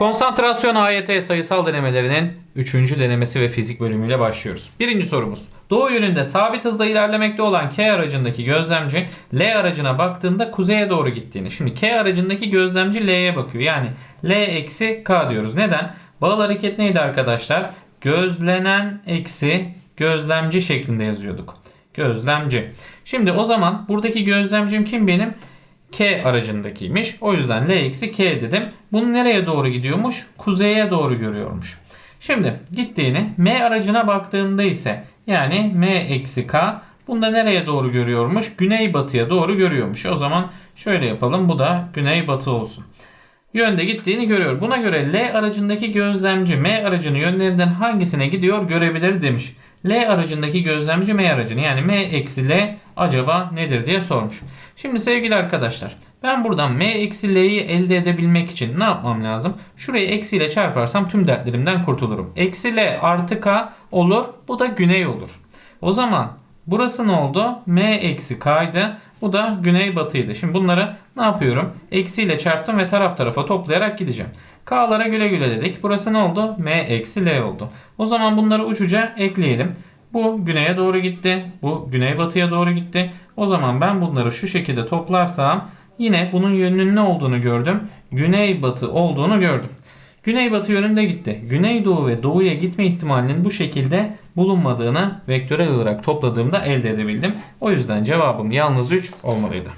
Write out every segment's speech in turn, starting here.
Konsantrasyon AYT sayısal denemelerinin 3. denemesi ve fizik bölümüyle başlıyoruz. Birinci sorumuz. Doğu yönünde sabit hızla ilerlemekte olan K aracındaki gözlemci L aracına baktığında kuzeye doğru gittiğini. Şimdi K aracındaki gözlemci L'ye bakıyor. Yani L eksi K diyoruz. Neden? Bağıl hareket neydi arkadaşlar? Gözlenen eksi gözlemci şeklinde yazıyorduk. Gözlemci. Şimdi o zaman buradaki gözlemcim kim benim? K aracındakiymiş. O yüzden L eksi K dedim. Bunu nereye doğru gidiyormuş? Kuzeye doğru görüyormuş. Şimdi gittiğini M aracına baktığında ise yani M eksi K bunda nereye doğru görüyormuş? Güneybatıya doğru görüyormuş. O zaman şöyle yapalım. Bu da güneybatı olsun. Yönde gittiğini görüyor. Buna göre L aracındaki gözlemci M aracının yönlerinden hangisine gidiyor görebilir demiş. L aracındaki gözlemci M aracını yani M eksi L acaba nedir diye sormuş. Şimdi sevgili arkadaşlar ben buradan M eksi L'yi elde edebilmek için ne yapmam lazım? Şurayı eksiyle çarparsam tüm dertlerimden kurtulurum. Eksi L artı K olur bu da güney olur. O zaman burası ne oldu? M eksi K'ydı. Bu da güneybatıydı. Şimdi bunları ne yapıyorum? Eksiyle çarptım ve taraf tarafa toplayarak gideceğim. K'lara güle güle dedik. Burası ne oldu? M eksi L oldu. O zaman bunları uçuca ekleyelim. Bu güneye doğru gitti. Bu güneybatıya doğru gitti. O zaman ben bunları şu şekilde toplarsam yine bunun yönünün ne olduğunu gördüm. Güneybatı olduğunu gördüm. Güneybatı yönünde gitti. Güneydoğu ve doğuya gitme ihtimalinin bu şekilde bulunmadığını vektörel olarak topladığımda elde edebildim. O yüzden cevabım yalnız 3 olmalıydı.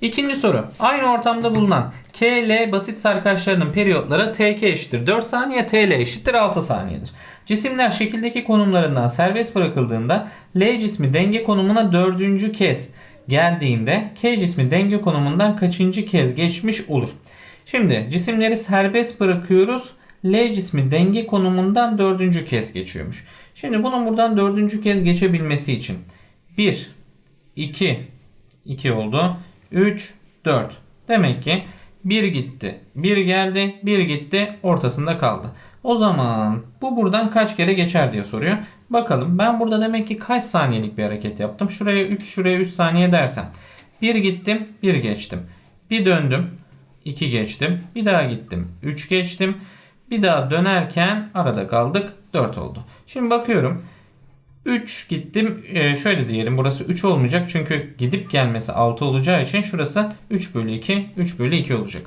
İkinci soru. Aynı ortamda bulunan K, L basit sarkaçlarının periyotları TK eşittir 4 saniye, TL eşittir 6 saniyedir. Cisimler şekildeki konumlarından serbest bırakıldığında L cismi denge konumuna dördüncü kez geldiğinde K cismi denge konumundan kaçıncı kez geçmiş olur? Şimdi cisimleri serbest bırakıyoruz. L cismi denge konumundan dördüncü kez geçiyormuş. Şimdi bunun buradan dördüncü kez geçebilmesi için 1, 2, 2 oldu. 3, 4. Demek ki 1 gitti, 1 geldi, 1 gitti, ortasında kaldı. O zaman bu buradan kaç kere geçer diye soruyor. Bakalım ben burada demek ki kaç saniyelik bir hareket yaptım. Şuraya 3, şuraya 3 saniye dersem. 1 gittim, 1 geçtim. Bir döndüm, 2 geçtim. Bir daha gittim, 3 geçtim. Bir daha dönerken arada kaldık, 4 oldu. Şimdi bakıyorum. 3 gittim. Ee, şöyle diyelim burası 3 olmayacak. Çünkü gidip gelmesi 6 olacağı için şurası 3 bölü 2. 3 bölü 2 olacak.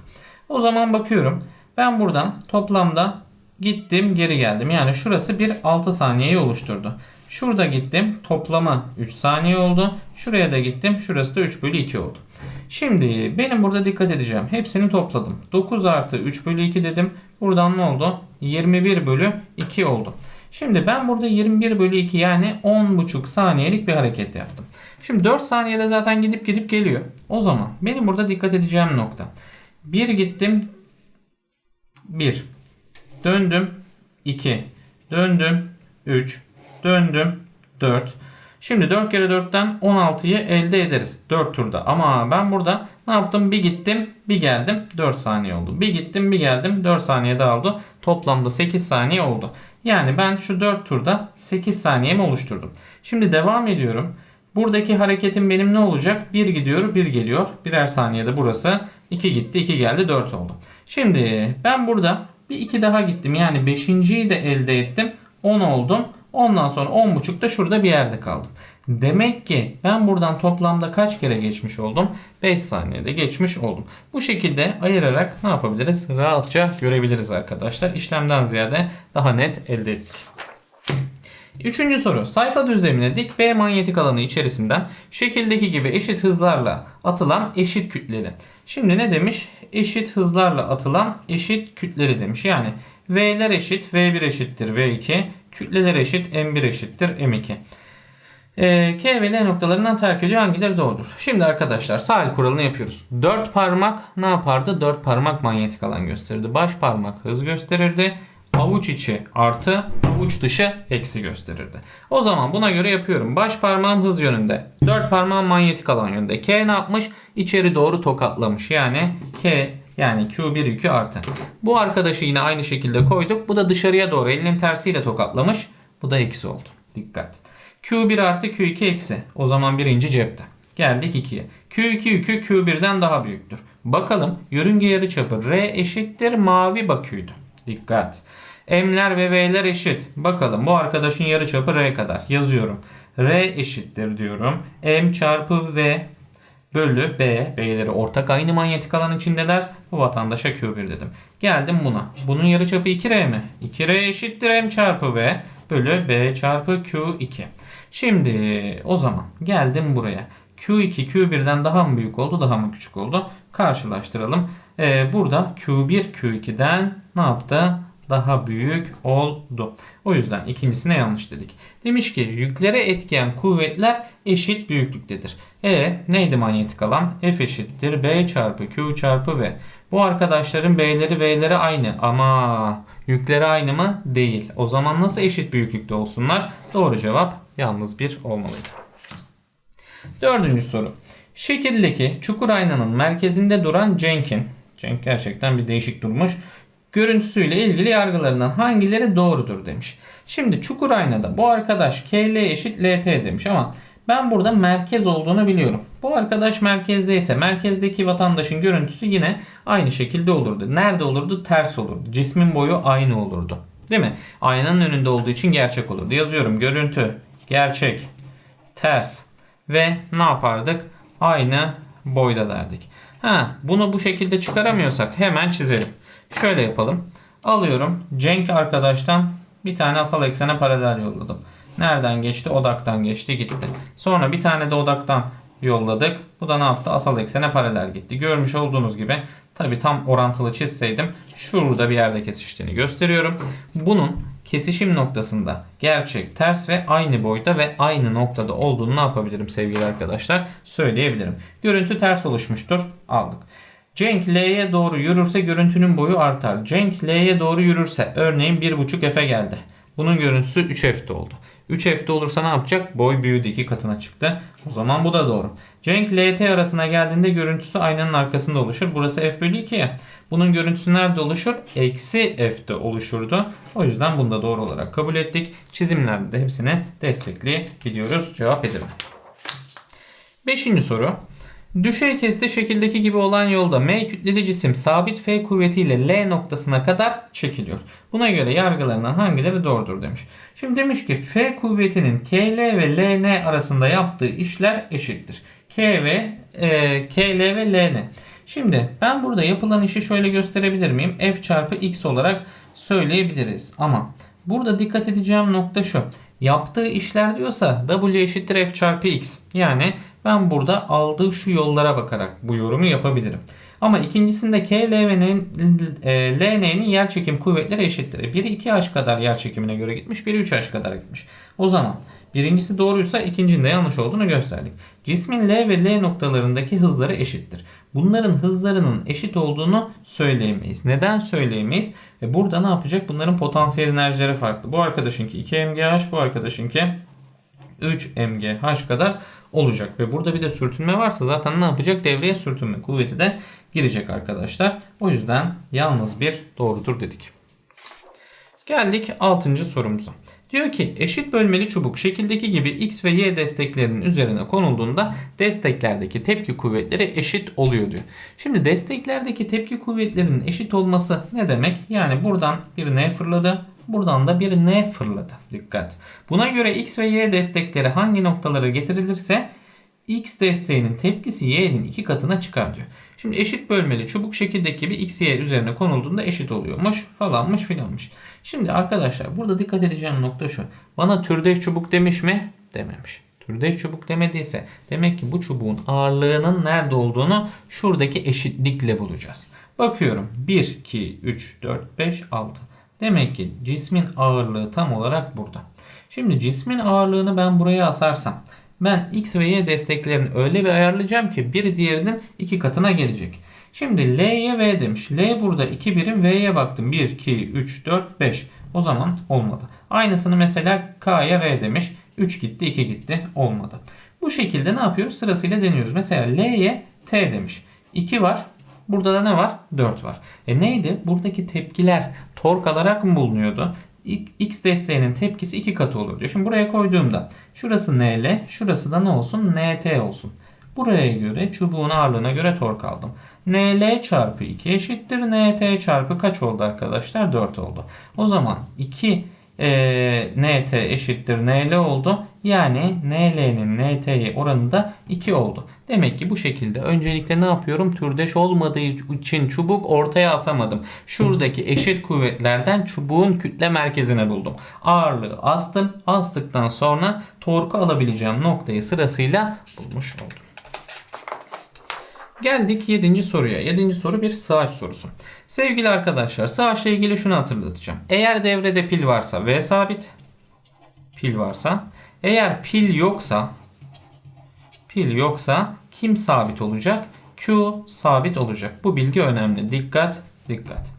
O zaman bakıyorum. Ben buradan toplamda gittim geri geldim. Yani şurası bir 6 saniyeyi oluşturdu. Şurada gittim. Toplamı 3 saniye oldu. Şuraya da gittim. Şurası da 3 bölü 2 oldu. Şimdi benim burada dikkat edeceğim. Hepsini topladım. 9 artı 3 bölü 2 dedim. Buradan ne oldu? 21 bölü 2 oldu. Şimdi ben burada 21 bölü 2 yani 10,5 saniyelik bir hareket yaptım. Şimdi 4 saniyede zaten gidip gidip geliyor. O zaman benim burada dikkat edeceğim nokta. 1 gittim 1 döndüm 2 döndüm 3 döndüm 4 Şimdi 4 kere 4'ten 16'yı elde ederiz 4 turda. Ama ben burada ne yaptım? Bir gittim, bir geldim. 4 saniye oldu. Bir gittim, bir geldim. 4 saniye daha oldu. Toplamda 8 saniye oldu. Yani ben şu 4 turda 8 saniyemi oluşturdum. Şimdi devam ediyorum. Buradaki hareketim benim ne olacak? 1 gidiyor, 1 geliyor. Birer saniyede burası. 2 gitti, 2 geldi, 4 oldu. Şimdi ben burada bir 2 daha gittim. Yani 5.yi de elde ettim. 10 oldum. Ondan sonra 10.5 da şurada bir yerde kaldım. Demek ki ben buradan toplamda kaç kere geçmiş oldum? 5 saniyede geçmiş oldum. Bu şekilde ayırarak ne yapabiliriz? Rahatça görebiliriz arkadaşlar. İşlemden ziyade daha net elde ettik. Üçüncü soru. Sayfa düzlemine dik B manyetik alanı içerisinden şekildeki gibi eşit hızlarla atılan eşit kütleli. Şimdi ne demiş? Eşit hızlarla atılan eşit kütleri demiş. Yani V'ler eşit V1 eşittir V2. Kütleler eşit M1 eşittir M2. Ee, K ve L noktalarından terk ediyor hangileri doğrudur? Şimdi arkadaşlar sahil kuralını yapıyoruz. 4 parmak ne yapardı? 4 parmak manyetik alan gösterirdi. Baş parmak hız gösterirdi. Avuç içi artı, avuç dışı eksi gösterirdi. O zaman buna göre yapıyorum. Baş parmağım hız yönünde. 4 parmağım manyetik alan yönünde. K ne yapmış? İçeri doğru tokatlamış. Yani K yani Q1 yükü artı. Bu arkadaşı yine aynı şekilde koyduk. Bu da dışarıya doğru elinin tersiyle tokatlamış. Bu da eksi oldu. Dikkat. Q1 artı Q2 eksi. O zaman birinci cepte. Geldik 2'ye. Q2 yükü Q1'den daha büyüktür. Bakalım yörünge yarıçapı R eşittir mavi baküydü. Dikkat. M'ler ve V'ler eşit. Bakalım bu arkadaşın yarıçapı R kadar. Yazıyorum. R eşittir diyorum. M çarpı V bölü B. B'leri ortak aynı manyetik alan içindeler. Bu vatandaşa Q1 dedim. Geldim buna. Bunun yarıçapı 2R mi? 2R eşittir M çarpı V bölü B çarpı Q2. Şimdi o zaman geldim buraya. Q2 Q1'den daha mı büyük oldu daha mı küçük oldu? Karşılaştıralım. Ee, burada Q1 Q2'den ne yaptı? Daha büyük oldu. O yüzden ikincisine yanlış dedik. Demiş ki yüklere etkiyen kuvvetler eşit büyüklüktedir. E neydi manyetik alan? F eşittir B çarpı Q çarpı V. Bu arkadaşların B'leri V'leri aynı ama yükleri aynı mı? Değil. O zaman nasıl eşit büyüklükte olsunlar? Doğru cevap yalnız bir olmalıydı. Dördüncü soru. Şekildeki çukur aynanın merkezinde duran Cenk'in, Cenk gerçekten bir değişik durmuş, görüntüsüyle ilgili yargılarından hangileri doğrudur demiş. Şimdi çukur aynada bu arkadaş KL eşit LT demiş ama ben burada merkez olduğunu biliyorum. Bu arkadaş merkezdeyse merkezdeki vatandaşın görüntüsü yine aynı şekilde olurdu. Nerede olurdu? Ters olurdu. Cismin boyu aynı olurdu. Değil mi? Aynanın önünde olduğu için gerçek olurdu. Yazıyorum görüntü, gerçek, ters ve ne yapardık? Aynı boyda derdik. Ha, bunu bu şekilde çıkaramıyorsak hemen çizelim. Şöyle yapalım. Alıyorum. Cenk arkadaştan bir tane asal eksene paralel yolladım. Nereden geçti? Odaktan geçti gitti. Sonra bir tane de odaktan yolladık. Bu da ne yaptı? Asal eksene paralel gitti. Görmüş olduğunuz gibi tabi tam orantılı çizseydim şurada bir yerde kesiştiğini gösteriyorum. Bunun kesişim noktasında gerçek, ters ve aynı boyda ve aynı noktada olduğunu ne yapabilirim sevgili arkadaşlar? Söyleyebilirim. Görüntü ters oluşmuştur. Aldık. Cenk L'ye doğru yürürse görüntünün boyu artar. Cenk L'ye doğru yürürse örneğin 1.5 F'e geldi. Bunun görüntüsü 3 F'de oldu. 3 F'de olursa ne yapacak? Boy büyüdü 2 katına çıktı. O zaman bu da doğru. Cenk LT arasına geldiğinde görüntüsü aynanın arkasında oluşur. Burası F bölü 2 ya. Bunun görüntüsü nerede oluşur? Eksi F'de oluşurdu. O yüzden bunu da doğru olarak kabul ettik. Çizimlerde de hepsini destekleyebiliyoruz. Cevap edelim. Beşinci soru. Düşey kesite şekildeki gibi olan yolda M kütleli cisim sabit F kuvvetiyle L noktasına kadar çekiliyor. Buna göre yargılarından hangileri doğrudur demiş. Şimdi demiş ki F kuvvetinin KL ve LN arasında yaptığı işler eşittir. K ve e, KL ve LN. Şimdi ben burada yapılan işi şöyle gösterebilir miyim? F çarpı X olarak söyleyebiliriz. Ama burada dikkat edeceğim nokta şu. Yaptığı işler diyorsa W eşittir F çarpı X. Yani ben burada aldığı şu yollara bakarak bu yorumu yapabilirim. Ama ikincisinde K, L ve e, LN'nin yer çekim kuvvetleri eşittir. Biri 2H kadar yer çekimine göre gitmiş, biri 3H kadar gitmiş. O zaman birincisi doğruysa ikincinin de yanlış olduğunu gösterdik. Cismin L ve L noktalarındaki hızları eşittir. Bunların hızlarının eşit olduğunu söyleyemeyiz. Neden söyleyemeyiz? E burada ne yapacak? Bunların potansiyel enerjileri farklı. Bu arkadaşınki 2 MGH, bu arkadaşınki 3 MGH kadar olacak. Ve burada bir de sürtünme varsa zaten ne yapacak? Devreye sürtünme kuvveti de girecek arkadaşlar. O yüzden yalnız bir doğrudur dedik. Geldik 6. sorumuza. Diyor ki eşit bölmeli çubuk şekildeki gibi X ve Y desteklerinin üzerine konulduğunda desteklerdeki tepki kuvvetleri eşit oluyor diyor. Şimdi desteklerdeki tepki kuvvetlerinin eşit olması ne demek? Yani buradan bir N fırladı, buradan da bir N fırladı. Dikkat. Buna göre X ve Y destekleri hangi noktalara getirilirse X desteğinin tepkisi Y'nin iki katına çıkar diyor. Şimdi eşit bölmeli çubuk şekildeki gibi X, Y üzerine konulduğunda eşit oluyormuş falanmış filanmış. Şimdi arkadaşlar burada dikkat edeceğim nokta şu. Bana türdeş çubuk demiş mi? Dememiş. Türdeş çubuk demediyse demek ki bu çubuğun ağırlığının nerede olduğunu şuradaki eşitlikle bulacağız. Bakıyorum 1, 2, 3, 4, 5, 6. Demek ki cismin ağırlığı tam olarak burada. Şimdi cismin ağırlığını ben buraya asarsam ben X ve Y desteklerini öyle bir ayarlayacağım ki biri diğerinin iki katına gelecek. Şimdi L'ye V demiş. L burada 2 birim V'ye baktım. 1, 2, 3, 4, 5. O zaman olmadı. Aynısını mesela K'ya R demiş. 3 gitti 2 gitti olmadı. Bu şekilde ne yapıyoruz? Sırasıyla deniyoruz. Mesela L'ye T demiş. 2 var. Burada da ne var? 4 var. E neydi? Buradaki tepkiler tork alarak mı bulunuyordu? X desteğinin tepkisi 2 katı olur diyor. Şimdi buraya koyduğumda şurası NL, şurası da ne olsun? NT olsun. Buraya göre çubuğun ağırlığına göre tork aldım. NL çarpı 2 eşittir. NT çarpı kaç oldu arkadaşlar? 4 oldu. O zaman 2 e, NT eşittir NL oldu. Yani NL'nin NT'ye oranı da 2 oldu. Demek ki bu şekilde öncelikle ne yapıyorum? Türdeş olmadığı için çubuk ortaya asamadım. Şuradaki eşit kuvvetlerden çubuğun kütle merkezine buldum. Ağırlığı astım. Astıktan sonra torku alabileceğim noktayı sırasıyla bulmuş oldum. Geldik 7. soruya. 7. soru bir sığaç sorusu. Sevgili arkadaşlar sığaçla ilgili şunu hatırlatacağım. Eğer devrede pil varsa V sabit. Pil varsa. Eğer pil yoksa pil yoksa kim sabit olacak? Q sabit olacak. Bu bilgi önemli. Dikkat, dikkat.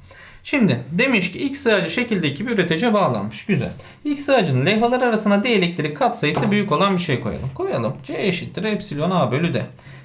Şimdi demiş ki X sığacı şekildeki bir üretece bağlanmış. Güzel. X sığacının levhalar arasına D elektrik katsayısı büyük olan bir şey koyalım. Koyalım. C eşittir epsilon A bölü D.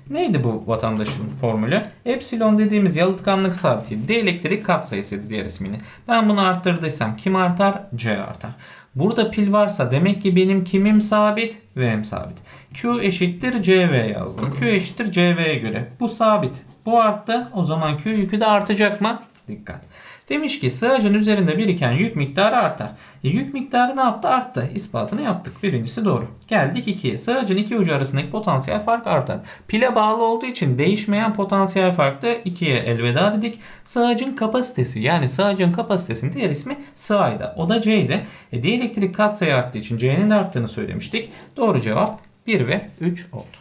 Neydi bu vatandaşın formülü? Epsilon dediğimiz yalıtkanlık sabiti. D elektrik katsayısıydı diğer ismini. Ben bunu arttırdıysam kim artar? C artar. Burada pil varsa demek ki benim kimim sabit? V'm sabit. Q eşittir CV yazdım. Q eşittir CV'ye göre. Bu sabit. Bu arttı. O zaman Q yükü de artacak mı? Dikkat. Demiş ki sığacın üzerinde biriken yük miktarı artar. E, yük miktarı ne yaptı? Arttı. İspatını yaptık. Birincisi doğru. Geldik ikiye. Sığacın iki ucu arasındaki potansiyel fark artar. Pile bağlı olduğu için değişmeyen potansiyel farklı 2'ye elveda dedik. Sığacın kapasitesi yani sığacın kapasitesinin diğer ismi sığaydı. O da C'ydi. E, dielektrik katsayı arttığı için C'nin arttığını söylemiştik. Doğru cevap 1 ve 3 oldu.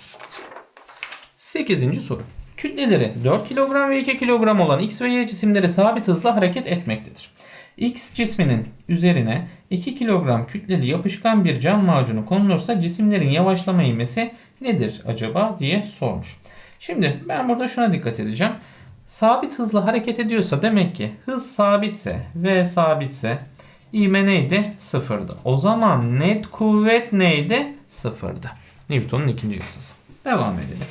8. soru. Kütleleri 4 kilogram ve 2 kilogram olan X ve Y cisimleri sabit hızla hareket etmektedir. X cisminin üzerine 2 kilogram kütleli yapışkan bir cam macunu konulursa cisimlerin yavaşlama ivmesi nedir acaba diye sormuş. Şimdi ben burada şuna dikkat edeceğim. Sabit hızla hareket ediyorsa demek ki hız sabitse v sabitse ivme neydi? Sıfırdı. O zaman net kuvvet neydi? Sıfırdı. Newton'un ikinci yasası. Devam edelim.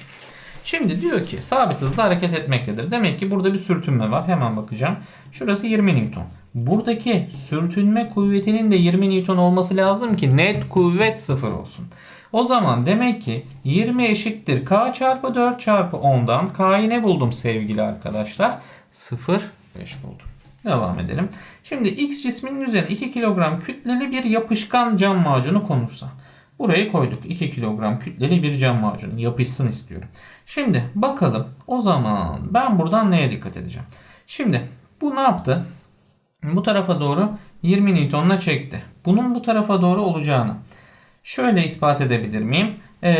Şimdi diyor ki sabit hızla hareket etmektedir. Demek ki burada bir sürtünme var. Hemen bakacağım. Şurası 20 Newton. Buradaki sürtünme kuvvetinin de 20 Newton olması lazım ki net kuvvet sıfır olsun. O zaman demek ki 20 eşittir K çarpı 4 çarpı 10'dan K'yı ne buldum sevgili arkadaşlar? 0,5 buldum. Devam edelim. Şimdi X cisminin üzerine 2 kilogram kütleli bir yapışkan cam macunu konursa. Burayı koyduk. 2 kilogram kütleli bir cam macunu yapışsın istiyorum. Şimdi bakalım o zaman ben buradan neye dikkat edeceğim? Şimdi bu ne yaptı? Bu tarafa doğru 20 Newton'la çekti. Bunun bu tarafa doğru olacağını şöyle ispat edebilir miyim? Ee,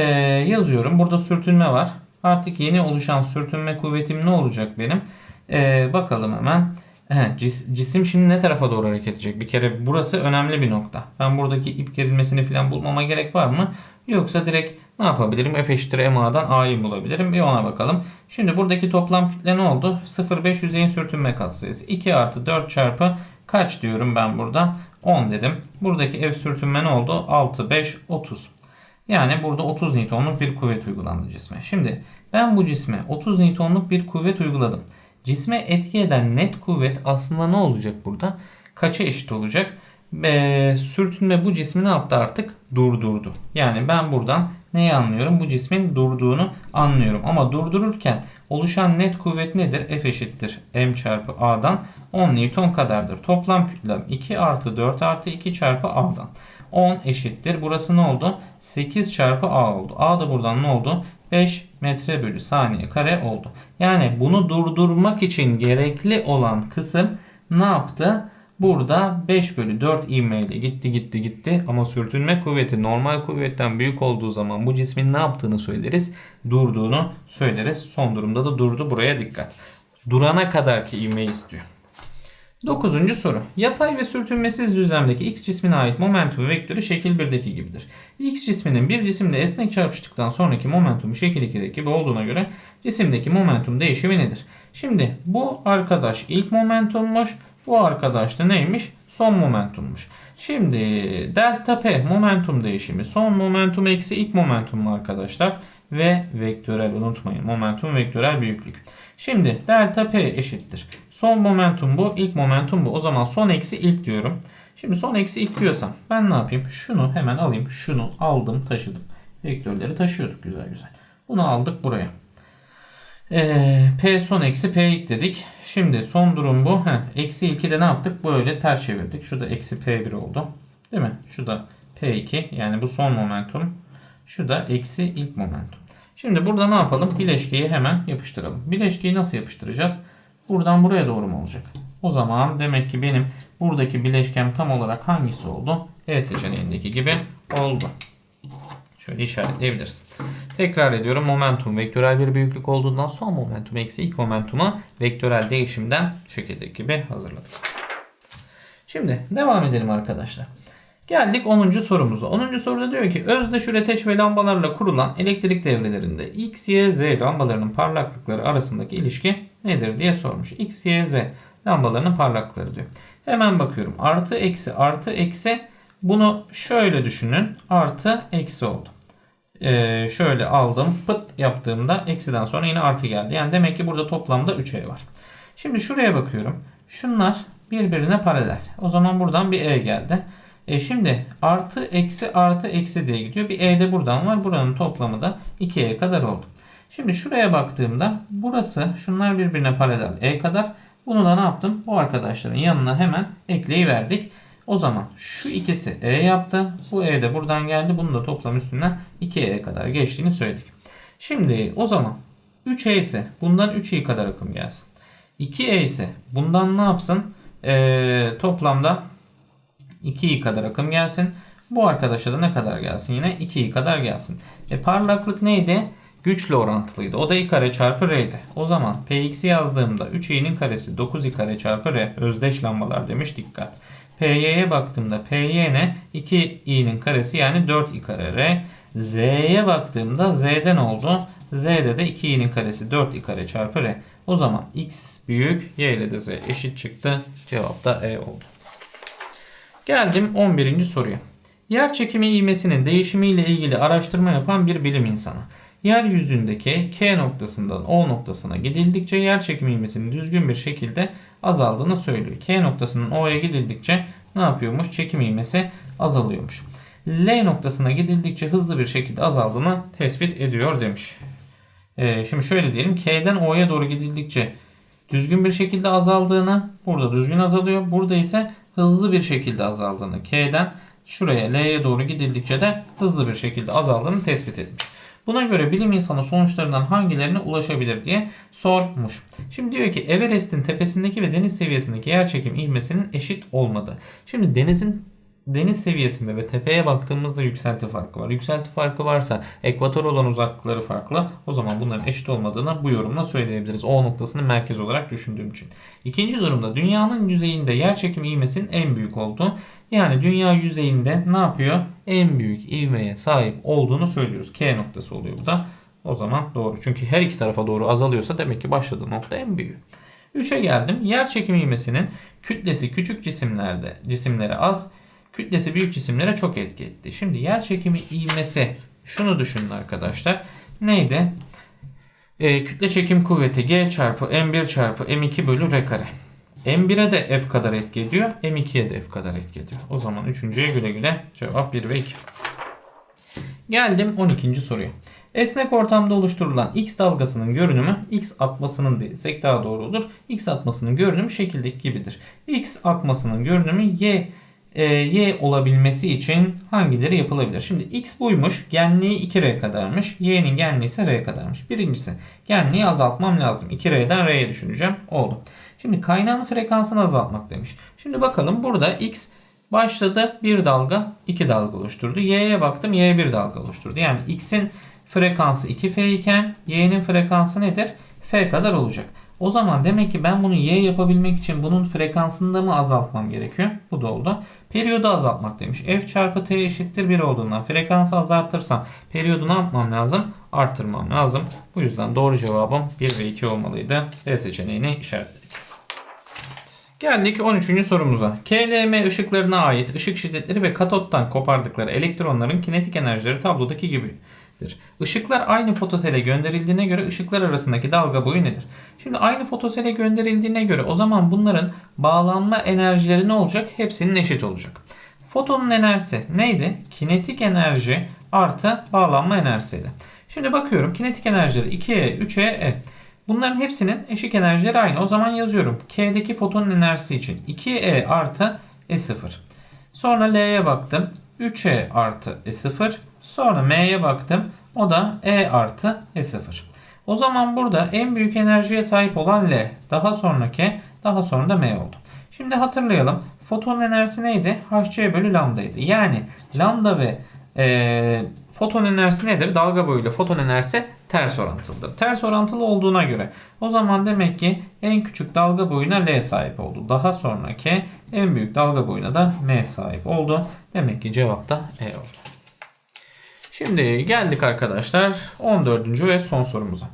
yazıyorum. Burada sürtünme var. Artık yeni oluşan sürtünme kuvvetim ne olacak benim? Ee, bakalım hemen. He, cis, cisim şimdi ne tarafa doğru hareket edecek? Bir kere burası önemli bir nokta. Ben buradaki ip gerilmesini falan bulmama gerek var mı? Yoksa direkt ne yapabilirim? F eşittir MA'dan A'yı bulabilirim. Bir ona bakalım. Şimdi buradaki toplam kütle ne oldu? 0,5 yüzeyin sürtünme katsayısı. 2 artı 4 çarpı kaç diyorum ben burada? 10 dedim. Buradaki F sürtünme ne oldu? 6, 5, 30. Yani burada 30 Newton'luk bir kuvvet uygulandı cisme. Şimdi ben bu cisme 30 Newton'luk bir kuvvet uyguladım. Cisme etki eden net kuvvet aslında ne olacak burada? Kaça eşit olacak? E, sürtünme bu cismi ne yaptı artık? Durdurdu. Yani ben buradan neyi anlıyorum? Bu cismin durduğunu anlıyorum. Ama durdururken oluşan net kuvvet nedir? F eşittir m çarpı a'dan 10 Newton kadardır. Toplam kütlem 2 artı 4 artı 2 çarpı a'dan. 10 eşittir. Burası ne oldu? 8 çarpı a oldu. A da buradan ne oldu? 5 metre bölü saniye kare oldu. Yani bunu durdurmak için gerekli olan kısım ne yaptı? Burada 5 bölü 4 ivmeyle gitti gitti gitti ama sürtünme kuvveti normal kuvvetten büyük olduğu zaman bu cismin ne yaptığını söyleriz? Durduğunu söyleriz. Son durumda da durdu. Buraya dikkat. Durana kadar ki ivmeyi istiyor. Dokuzuncu soru. Yatay ve sürtünmesiz düzlemdeki X cismine ait momentum vektörü şekil 1'deki gibidir. X cisminin bir cisimle esnek çarpıştıktan sonraki momentumu şekil 2'deki gibi olduğuna göre cisimdeki momentum değişimi nedir? Şimdi bu arkadaş ilk momentummuş. Bu arkadaş da neymiş? Son momentummuş. Şimdi delta P momentum değişimi. Son momentum eksi ilk momentum arkadaşlar. Ve vektörel unutmayın. Momentum vektörel büyüklük. Şimdi delta P eşittir. Son momentum bu. ilk momentum bu. O zaman son eksi ilk diyorum. Şimdi son eksi ilk diyorsam ben ne yapayım? Şunu hemen alayım. Şunu aldım taşıdım. Vektörleri taşıyorduk güzel güzel. Bunu aldık buraya. Ee, P son eksi P ilk dedik. Şimdi son durum bu. Heh, eksi ilki de ne yaptık? Böyle ters çevirdik. Şurada eksi P1 oldu. Değil mi? Şurada P2 yani bu son momentum. Şu da eksi ilk momentum. Şimdi burada ne yapalım? Bileşkeyi hemen yapıştıralım. Bileşkeyi nasıl yapıştıracağız? Buradan buraya doğru mu olacak? O zaman demek ki benim buradaki bileşkem tam olarak hangisi oldu? E seçeneğindeki gibi oldu. Şöyle işaretleyebilirsin. Tekrar ediyorum. Momentum vektörel bir büyüklük olduğundan son momentum eksi ilk momentumu vektörel değişimden şekildeki gibi hazırladık. Şimdi devam edelim arkadaşlar. Geldik 10. sorumuza. 10. soruda diyor ki özdeş üreteç ve lambalarla kurulan elektrik devrelerinde X, Y, Z lambalarının parlaklıkları arasındaki ilişki nedir diye sormuş. X, Y, Z lambalarının parlaklıkları diyor. Hemen bakıyorum. Artı, eksi, artı, eksi. Bunu şöyle düşünün. Artı, eksi oldu. Ee, şöyle aldım. Pıt yaptığımda eksiden sonra yine artı geldi. Yani demek ki burada toplamda 3E var. Şimdi şuraya bakıyorum. Şunlar birbirine paralel. O zaman buradan bir E geldi. E şimdi artı eksi artı eksi diye gidiyor. Bir E de buradan var. Buranın toplamı da 2E kadar oldu. Şimdi şuraya baktığımda burası şunlar birbirine paralel E kadar. Bunu da ne yaptım? Bu arkadaşların yanına hemen ekleyiverdik. O zaman şu ikisi E yaptı. Bu E de buradan geldi. Bunun da toplam üstünden 2E kadar geçtiğini söyledik. Şimdi o zaman 3E ise bundan 3i kadar akım gelsin. 2E ise bundan ne yapsın? Ee, toplamda 2i kadar akım gelsin. Bu arkadaşa da ne kadar gelsin? Yine 2i kadar gelsin. E parlaklık neydi? Güçle orantılıydı. O da i kare çarpı r'ydi. O zaman px'i yazdığımda 3i'nin karesi 9i kare çarpı r özdeş lambalar demiş dikkat. py'ye baktığımda py ne? 2i'nin karesi yani 4i kare r. z'ye baktığımda z'den oldu. z'de de 2i'nin karesi 4i kare çarpı r. O zaman x büyük y ile de z eşit çıktı. Cevap da e oldu. Geldim 11. soruya. Yer çekimi ivmesinin değişimiyle ilgili araştırma yapan bir bilim insanı. Yeryüzündeki K noktasından O noktasına gidildikçe yer çekimi ivmesinin düzgün bir şekilde azaldığını söylüyor. K noktasından O'ya gidildikçe ne yapıyormuş? Çekim ivmesi azalıyormuş. L noktasına gidildikçe hızlı bir şekilde azaldığını tespit ediyor demiş. Ee, şimdi şöyle diyelim. K'den O'ya doğru gidildikçe düzgün bir şekilde azaldığını, burada düzgün azalıyor. Burada ise hızlı bir şekilde azaldığını, K'den şuraya L'ye doğru gidildikçe de hızlı bir şekilde azaldığını tespit etmiş. Buna göre bilim insanı sonuçlarından hangilerine ulaşabilir diye sormuş. Şimdi diyor ki Everest'in tepesindeki ve deniz seviyesindeki yerçekim ivmesinin eşit olmadığı. Şimdi denizin deniz seviyesinde ve tepeye baktığımızda yükselti farkı var. Yükselti farkı varsa ekvator olan uzaklıkları farklı. O zaman bunların eşit olmadığını bu yorumla söyleyebiliriz. O noktasını merkez olarak düşündüğüm için. İkinci durumda dünyanın yüzeyinde yer çekimi ivmesinin en büyük olduğu. Yani dünya yüzeyinde ne yapıyor? En büyük ivmeye sahip olduğunu söylüyoruz. K noktası oluyor bu da. O zaman doğru. Çünkü her iki tarafa doğru azalıyorsa demek ki başladığı nokta en büyük. 3'e geldim. Yer çekimi ivmesinin kütlesi küçük cisimlerde cisimlere az, kütlesi büyük cisimlere çok etki etti. Şimdi yer çekimi ivmesi şunu düşünün arkadaşlar. Neydi? E, kütle çekim kuvveti G çarpı M1 çarpı M2 bölü R kare. M1'e de F kadar etki ediyor. M2'ye de F kadar etki ediyor. O zaman üçüncüye güle güle cevap 1 ve 2. Geldim 12. soruya. Esnek ortamda oluşturulan X dalgasının görünümü X atmasının desek daha doğru olur. X atmasının görünümü şekildeki gibidir. X atmasının görünümü Y e, y olabilmesi için hangileri yapılabilir? Şimdi x buymuş. Genliği 2r kadarmış. y'nin genliği ise r kadarmış. Birincisi genliği azaltmam lazım. 2r'den r'ye düşüneceğim. Oldu. Şimdi kaynağın frekansını azaltmak demiş. Şimdi bakalım burada x başladı bir dalga iki dalga oluşturdu. y'ye baktım y bir dalga oluşturdu. Yani x'in frekansı 2f iken y'nin frekansı nedir? f kadar olacak. O zaman demek ki ben bunu y yapabilmek için bunun frekansını da mı azaltmam gerekiyor? Bu da oldu. Periyodu azaltmak demiş. F çarpı t eşittir 1 olduğundan frekansı azaltırsam periyodu ne yapmam lazım? Arttırmam lazım. Bu yüzden doğru cevabım 1 ve 2 olmalıydı. D seçeneğini işaretledik. Geldik 13. sorumuza. KLM ışıklarına ait ışık şiddetleri ve katottan kopardıkları elektronların kinetik enerjileri tablodaki gibidir. Işıklar aynı fotosele gönderildiğine göre ışıklar arasındaki dalga boyu nedir? Şimdi aynı fotosele gönderildiğine göre o zaman bunların bağlanma enerjileri ne olacak? Hepsinin eşit olacak. Fotonun enerjisi neydi? Kinetik enerji artı bağlanma enerjisiydi. Şimdi bakıyorum kinetik enerjileri 2E, 3E, E. Bunların hepsinin eşik enerjileri aynı. O zaman yazıyorum. K'deki fotonun enerjisi için 2E artı E0. Sonra L'ye baktım. 3E artı E0. Sonra M'ye baktım. O da E artı E0. O zaman burada en büyük enerjiye sahip olan L. Daha sonraki, daha sonra da M oldu. Şimdi hatırlayalım. Foton enerjisi neydi? Hc bölü lambdaydı. Yani lambda ve e, foton enerjisi nedir? Dalga boyuyla foton enerjisi ters orantılıdır. Ters orantılı olduğuna göre o zaman demek ki en küçük dalga boyuna L sahip oldu. Daha sonraki en büyük dalga boyuna da M sahip oldu. Demek ki cevap da E oldu. Şimdi geldik arkadaşlar 14. ve son sorumuza.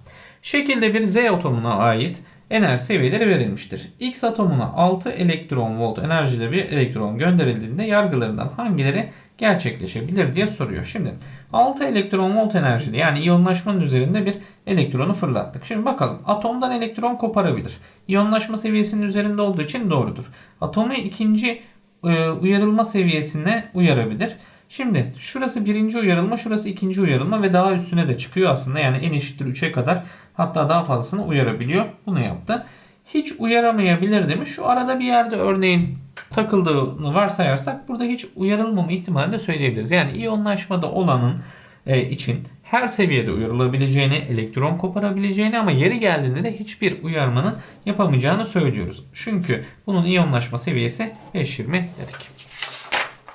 Şekilde bir Z atomuna ait enerji seviyeleri verilmiştir. X atomuna 6 elektron volt enerjide bir elektron gönderildiğinde yargılarından hangileri gerçekleşebilir diye soruyor. Şimdi 6 elektron volt enerjili yani iyonlaşmanın üzerinde bir elektronu fırlattık. Şimdi bakalım atomdan elektron koparabilir. İyonlaşma seviyesinin üzerinde olduğu için doğrudur. Atomu ikinci e, uyarılma seviyesine uyarabilir. Şimdi şurası birinci uyarılma, şurası ikinci uyarılma ve daha üstüne de çıkıyor aslında. Yani en eşittir 3'e kadar hatta daha fazlasını uyarabiliyor. Bunu yaptı. Hiç uyaramayabilir demiş. Şu arada bir yerde örneğin takıldığını varsayarsak burada hiç uyarılmama ihtimalini de söyleyebiliriz. Yani iyonlaşmada olanın e, için her seviyede uyarılabileceğini, elektron koparabileceğini ama yeri geldiğinde de hiçbir uyarmanın yapamayacağını söylüyoruz. Çünkü bunun iyonlaşma seviyesi 5.20 dedik.